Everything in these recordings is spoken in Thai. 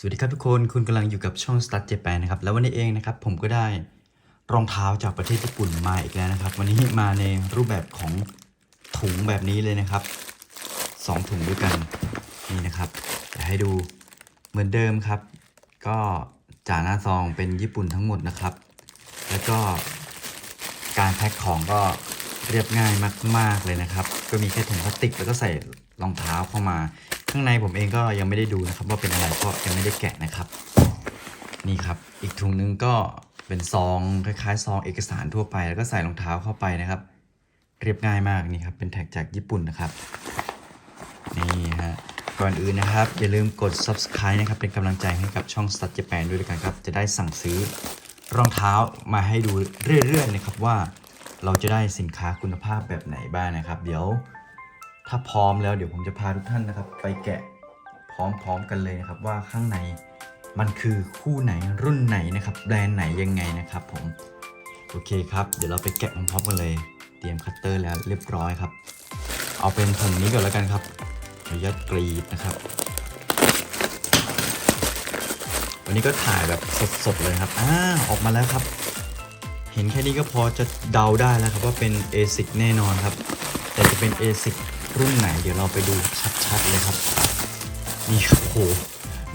สวัสดีครับทุกคน คุณกำลังอยู่กับช่อง Start Japan นะครับ แล้ววันนี้เองนะครับผมก็ได้รองเท้าจากประเทศญี่ปุ่นมาอีกแล้วนะครับ วันนี้มาในรูปแบบของถุงแบบนี้เลยนะครับสองถุงด้วยกันนี่นะครับเดี๋ยวให้ดูเหมือนเดิมครับ ก็จ่าหน้าซองเป็นญี่ปุ่นทั้งหมดนะครับ แล้วก็การแพ็คของก็เรียบง่ายมากๆเลยนะครับ ก็มีแค่ถุงพลาสติกแล้วก็ใส่รองเท้าเข้ามา ข้างในผมเองก็ยังไม่ได้ดูนะครับ ว่าเป็นอะไรเพราะยังไม่ได้แกะนะครับ นี่ครับ อีกถุงนึงก็เป็นซองคล้ายๆซองเอกสารทั่วไป แล้วก็ใส่รองเท้าเข้าไปนะครับ เรียบง่ายมากนี่ครับ เป็นแท็กจากญี่ปุ่นนะครับ นี่ฮะก่อนอื่นนะครับ อย่าลืมกด subscribe นะครับ เป็นกำลังใจให้กับช่อง Start Japan ด้วยกันครับ จะได้สั่งซื้อรองเท้ามาให้ดูเรื่อยๆนะครับว่าเราจะได้สินค้าคุณภาพแบบไหนบ้างนะครับ เดี๋ยว ถ้าพร้อมแล้วเดี๋ยวผมจะพาทุกท่านนะครับ ไปแกะพร้อมๆกันเลยนะครับว่าข้างในมันคือคู่ไหนรุ่นไหนนะครับ แบรนด์ไหนยังไงนะครับ ผมโอเคครับ เดี๋ยวเราไปแกะพร้อมๆกันเลย เตรียมคัตเตอร์แล้วเรียบร้อยครับ เอาเป็นถุงนี้ก่อนแล้วกันครับขออนุญาตกรีดนะครับ วันนี้ก็ถ่ายแบบสดๆเลยครับอ่าออกมาแล้วครับ เห็นแค่นี้ก็พอจะเดาได้แล้วครับว่าเป็น ASIC แน่นอนครับ แต่จะเป็น ASIC รุ่นไหนเดี๋ยวเราไปดูชัดๆเลยครับนี่โอ้โห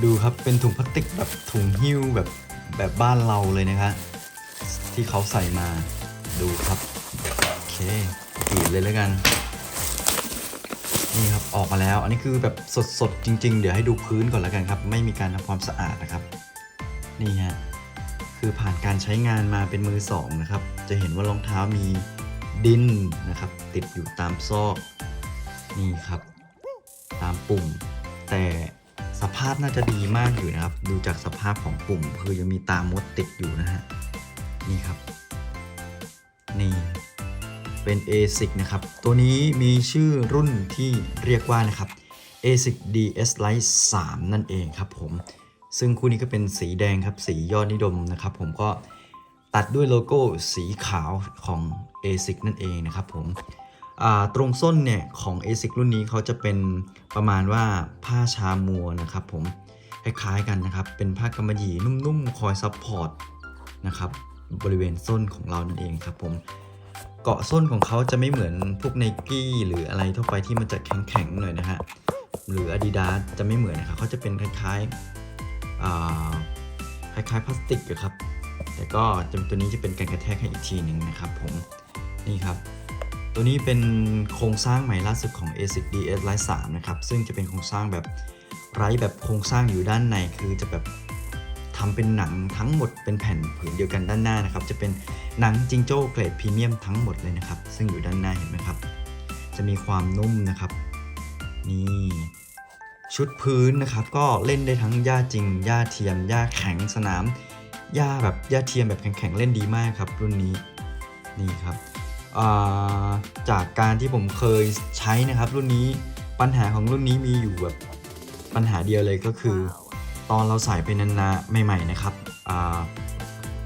ดูครับเป็นถุงพลาสติกแบบถุงหิ้วแบบแบบบ้านเราเลยนะครับที่เขาใส่มาดูครับโอเคกรีดเลยแล้วกัน นี่ครับออกมาแล้วอันนี้คือแบบสดๆจริง ๆ เดี๋ยวให้ดูพื้นก่อนแล้วกันครับ ไม่มีการทำความสะอาดนะครับ นี่ฮะคือผ่านการใช้งานมาเป็นมือสองนะครับ จะเห็นว่ารองเท้ามีดินนะครับ ติดอยู่ตามซอก นี่ครับ ตามปุ่ม แต่สภาพน่าจะดีมากอยู่นะครับ ดูจากสภาพของปุ่ม คือยังมีตามดติดอยู่นะฮะนี่ครับ นี่เป็น ASIC นะครับ ตัวนี้มีชื่อรุ่นที่เรียกว่านะครับ ASIC DS Lite 3 นั่นเองครับผม ซึ่งคู่นี้ก็เป็นสีแดงครับ สียอดนิยมนะครับผมก็ตัดด้วยโลโก้สีขาวของ ASIC นั่นเองนะครับผม ตรงส้นเนี่ยของ ASIC รุ่นนี้เขาจะเป็นประมาณว่าผ้าชามัวนะครับผมคล้ายๆกันนะครับ เป็นผ้ากำมะหยี่นุ่มๆ คอยซัพพอร์ตนะครับบริเวณส้นของเรานั่นเองครับผมเกาะส้นของเขาจะไม่เหมือนพวกไนกี้หรืออะไรทั่วไปที่มันจะแข็งๆหน่อยนะฮะหรือ Adidas จะไม่เหมือนนะครับเขาจะเป็นคล้ายๆคล้ายๆพลาสติกอะครับ แต่ก็จตัวนี้จะเป็นการกระแทกให้อีกทีหนึ่งนะครับผมนี่ครับ ตัวนี้เป็นโครงสร้างใหม่ล่าสุดของ ASIC DS Lite 3นะครับ ซึ่งจะเป็นโครงสร้างแบบไร้แบบโครงสร้างอยู่ด้านใน คือจะแบบทำเป็นหนังทั้งหมดเป็นแผ่นผืนเดียวกันด้านหน้านะครับ จะเป็นหนังจิงโจ้เกรดพรีเมียมทั้งหมดเลยนะครับ ซึ่งอยู่ด้านหน้าเห็นไหมครับ จะมีความนุ่มนะครับ นี่ชุดพื้นนะครับก็เล่นได้ทั้งหญ้าจริงหญ้าเทียมหญ้าแข็งสนามหญ้าแบบหญ้าเทียมแบบแข็งๆเล่นดีมากครับ รุ่นนี้นี่ครับ จากการที่ผมเคยใช้นะครับ รุ่นนี้ปัญหาของรุ่นนี้มีอยู่แบบปัญหาเดียวเลยก็คือ ตอนเราใส่ไปนานๆใหม่ ๆ นะครับ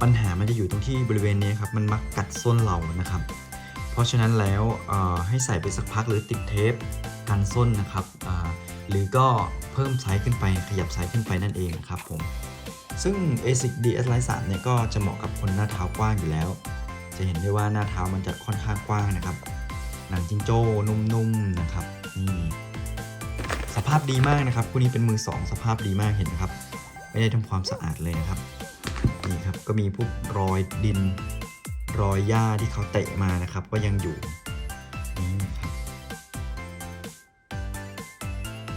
ปัญหามันจะอยู่ตรงที่บริเวณนี้ครับมันมักกัดส้นเรานะครับ เพราะฉะนั้นแล้วให้ใส่ไปสักพักหรือติดเทปกันส้นนะครับหรือก็เพิ่มไซส์ขึ้นไปขยับไซส์ขึ้นไปนั่นเองนะครับผมซึ่ง ASIC DS Lite 3เนี่ยก็จะเหมาะกับคนหน้าเท้ากว้างอยู่แล้ว จะเห็นได้ว่าหน้าเท้ามันจะค่อนข้างกว้างนะครับ หนังจิงโจ้นุ่มๆนะครับนี่สภาพดีมากนะครับคู่นี้เป็นมือสองสภาพดีมากเห็นนะครับ ไม่ได้ทำความสะอาดเลยนะครับนี่ครับก็มีพวกรอยดิน รอยหญ้าที่เขาเตะมานะครับ ก็ยังอยู่นี่ครับ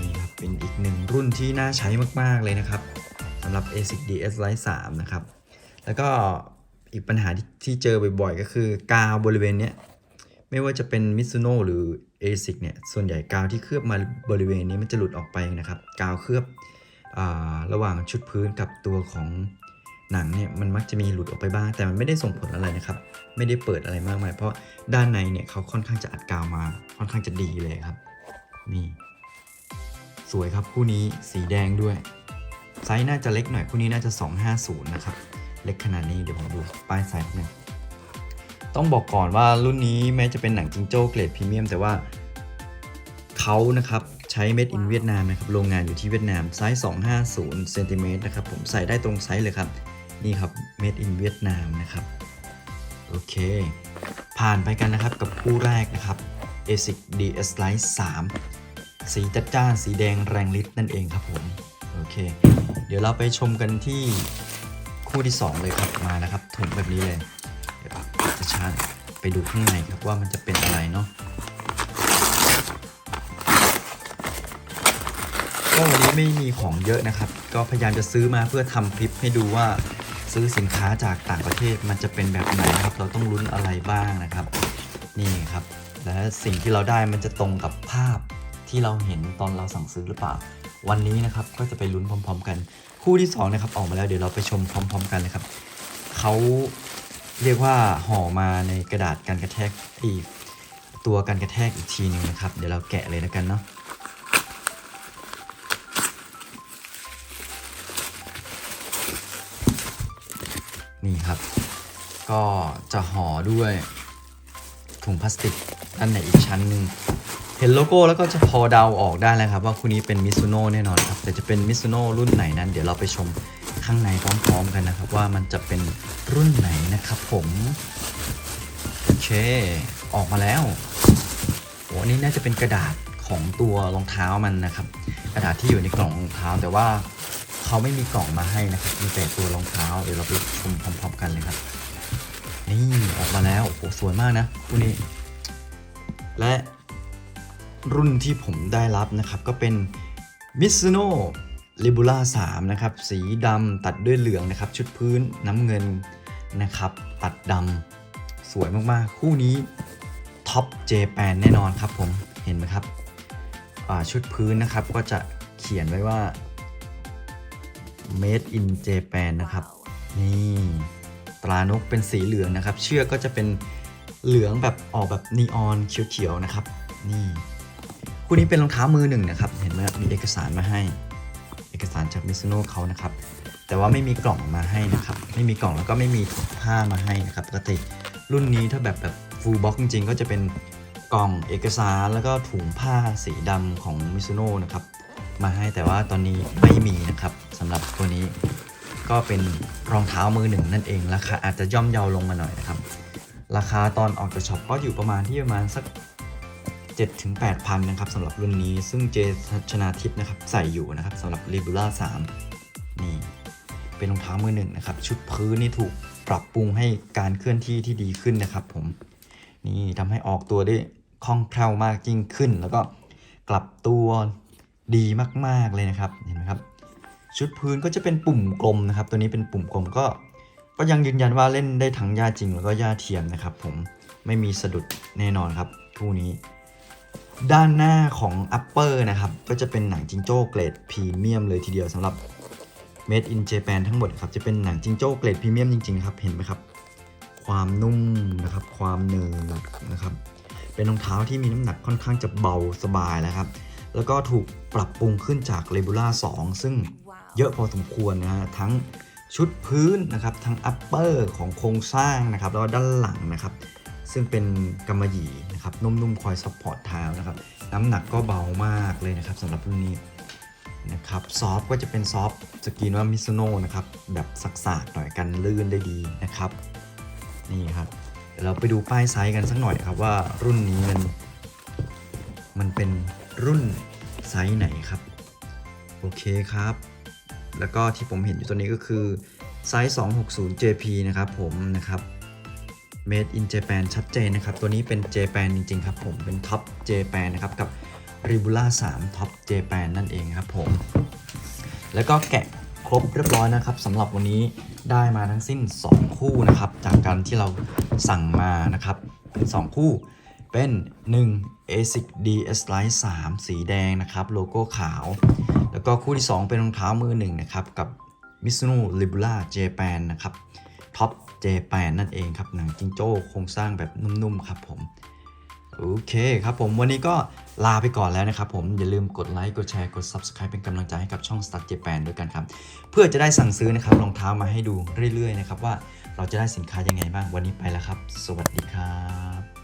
นี่ครับเป็นอีกหนึ่งรุ่นที่น่าใช้มากๆเลยนะครับสำหรับ ASIC DS Lite 3 นะครับ แล้วก็ อีกปัญหาที่ที่เจอบ่อยๆ ก็คือกาวบริเวณเนี้ยไม่ว่าจะเป็น Mizuno หรือ ASIC เนี่ยส่วนใหญ่กาวที่เคลือบมาบริเวณนี้มันจะหลุดออกไปนะครับ กาวเคลือบอระหว่างชุดพื้นกับตัวของหนังเนี่ยมันมักจะมีหลุดออกไปบ้าง แต่มันไม่ได้ส่งผลอะไรนะครับ ไม่ได้เปิดอะไรมากมายเพราะด้านในเนี่ยเขาค่อนข้างจะอัดกาวมาค่อนข้างจะดีเลยครับ นี่ สวยครับคู่นี้สีแดงด้วย ไซส์น่าจะเล็กหน่อยคู่นี้น่าจะ 250 นะครับ เล็กขนาดนี้เดี๋ยวผมดูป้ายไซส์หนึ่งต้องบอกก่อนว่ารุ่นนี้แม้จะเป็นหนังจิงโจ้เกรดพรีเมียมแต่ว่าเขานะครับใช้ Made in เวียดนามนะครับโรงงานอยู่ที่เวียดนามไซส์ 250เซนติเมตรนะครับผมใส่ได้ตรงไซส์เลยครับ นี่ครับ Made in เวียดนามนะครับ โอเค ผ่านไปกันนะครับกับคู่แรกนะครับ ASIC DS Lite 3 สีจัดจ้านสีแดงแรงฤทธิ์นั่นเองครับผม โอเค เดี๋ยวเราไปชมกันที่ คู่ที่ 2 เลยครับมานะครับถุงแบบนี้เลยเดี๋ยวจะชาร์จไปดูข้างในครับว่ามันจะเป็นอะไรเนาะก็วันนี้ไม่มีของเยอะนะครับ ก็พยายามจะซื้อมาเพื่อทำคลิปให้ดูว่าซื้อสินค้าจากต่างประเทศมันจะเป็นแบบไหนครับ เราต้องลุ้นอะไรบ้างนะครับ นี่ครับ และสิ่งที่เราได้มันจะตรงกับภาพที่เราเห็นตอนเราสั่งซื้อหรือเปล่า วันนี้นะครับก็จะไปลุ้นพร้อม ๆ กัน คู่ที่สองนะครับออกมาแล้วเดี๋ยวเราไปชมพร้อม ๆ กันเลยครับเขาเรียกว่าห่อมาในกระดาษกันกระแทกอีกตัวกันกระแทกอีกทีหนึ่งนะครับ เดี๋ยวเราแกะเลยแล้วกันเนาะนี่ครับ ก็จะห่อด้วยถุงพลาสติกด้านในอีกชั้นหนึ่ง เห็นโลโก้แล้วก็จะพอเดาออกได้แล้วครับ ว่าคู่นี้เป็นมิซูโน่แน่นอนครับ แต่จะเป็นมิซูโน่รุ่นไหนนั้น เดี๋ยวเราไปชมข้างในพร้อมๆกันนะครับ ว่ามันจะเป็นรุ่นไหนนะครับผมโอเค ออกมาแล้วโอ้นนี้น่าจะเป็นกระดาษของตัวรองเท้ามันนะครับ กระดาษที่อยู่ในกล่องรองเท้าแต่ว่าเขาไม่มีกล่องมาให้นะครับมีแต่ตัวรองเท้าเดี๋ยวเราไปชมพร้อมๆกันเลยครับ นี่ออกมาแล้วโอ้โหสวยมากนะคู่นี้ และ รุ่นที่ผมได้รับนะครับก็เป็น Mizuno Libula 3นะครับสีดำตัดด้วยเหลืองนะครับชุดพื้นน้ำเงินนะครับตัดดำสวยมากๆ คู่นี้ท็อปเจแปนแน่นอนครับผมเห็นไหมครับชุดพื้นนะครับก็จะเขียนไว้ว่า Made in Japan นะครับ นี่ตรานกเป็นสีเหลืองนะครับ เชือกก็จะเป็นเหลืองแบบออกแบบนีออนเขียวๆนะครับ นี่ คู่นี้เป็นรองเท้ามือหนึ่งนะครับ เห็นไหมมีเอกสารมาให้ เอกสารจากมิซูโน่เขานะครับ แต่ว่าไม่มีกล่องมาให้นะครับ ไม่มีกล่องแล้วก็ไม่มีถุงผ้ามาให้นะครับ ปกติรุ่นนี้ถ้าแบบแบบฟูลบ็อกจริงๆ ก็จะเป็นกล่องเอกสารแล้วก็ถุงผ้าสีดำของมิซูโน่นะครับ มาให้แต่ว่าตอนนี้ไม่มีนะครับสำหรับตัวนี้ก็เป็นรองเท้ามือหนึ่งนั่นเองราคาอาจจะย่อมเยาลงมาหน่อยนะครับ ราคาตอนออกจากช็อปก็อยู่ประมาณที่ประมาณสัก 7ถึง8,000นะครับสำหรับรุ่นนี้ซึ่งเจชนาทิพย์นะครับใส่อยู่นะครับสำหรับ r e b u l a 3นี่เป็นรองเท้ามือหนึ่งนะครับ ชุดพื้นนี่ถูกปรับปรุงให้การเคลื่อนที่ที่ดีขึ้นนะครับผมนี่ทำให้ออกตัวได้คล่องแคล่วมากยิ่งขึ้น แล้วก็กลับตัวดีมากๆเลยนะครับเห็นไหมครับชุดพื้นก็จะเป็นปุ่มกลมนะครับ ตัวนี้เป็นปุ่มกลมก็ ก็ยังยืนยันว่าเล่นได้ทั้งหญ้าจริงแล้วก็หญ้าเทียมนะครับ ผมไม่มีสะดุดแน่นอนครับคู่นี้ ด้านหน้าของ upper นะครับ ก็จะเป็นหนังจิงโจ้เกรดพรีเมียมเลยทีเดียวสำหรับ Made in Japan ทั้งหมดครับจะเป็นหนังจิงโจ้เกรดพรีเมียมจริงๆครับเห็นไหมครับ ความนุ่มนะครับ ความเนืดนะครับ เป็นรองเท้าที่มีน้ำหนักค่อนข้างจะเบาสบายแล้วครับ แล้วก็ถูกปรับปรุงขึ้นจาก r e b u l a 2ซึ่งเยอะพอสมควรนะฮะทั้งชุดพื้นนะครับทั้ง upper ของโครงสร้างนะครับแล้วด้านหลังนะครับ ซึ่งเป็นกำมะหยี่นะครับนุ่มๆคอยซัพพอร์ตเท้านะครับน้ำหนักก็เบามากเลยนะครับสำหรับรุ่นนี้นะครับซอฟก็จะเป็นซอฟสกีนว่ามิซูโน่นะครับแบบสักๆหน่อยกันลื่นได้ดีนะครับนี่ครับเดี๋ยวเราไปดูป้ายไซส์กันสักหน่อยครับว่ารุ่นนี้มันมันเป็นรุ่นไซส์ไหนครับโอเคครับ แล้วก็ที่ผมเห็นอยู่ตัวนี้ก็คือไซส์ 260 JP นะครับผมนะครับ Made in Japan ชัดเจนนะครับ ตัวนี้เป็น Japan จริงๆครับผมเป็น Top Japan นะครับ กับ r i b u l a 3 Top Japan นั่นเองครับผม แล้วก็แกะครบเรียบร้อยนะครับสำหรับวันนี้ได้มาทั้งสิ้น 2 คู่นะครับ จากการที่เราสั่งมานะครับ เป็น 2 คู่เป็น 1 ASIC DS Lite 3 สีแดงนะครับ โลโก้ขาว แล้วก็คู่ที่ 2 เป็นรองเท้ามือหนึ่งนะครับ กับ Mizuno Libula Japan นะครับท็อป J8 นั่นเองครับหนังจิงโจ้โครงสร้างแบบนุ่มๆครับผมโอเคครับผมวันนี้ก็ลาไปก่อนแล้วนะครับผมอย่าลืมกดไลค์กดแชร์กด Subscribe เป็นกำลังใจให้กับช่อง Start Japan ด้วยกันครับ เพื่อจะได้สั่งซื้อนะครับรองเท้ามาให้ดูเรื่อยๆนะครับว่าเราจะได้สินค้ายังไงบ้างวันนี้ไปแล้วครับ สวัสดีครับ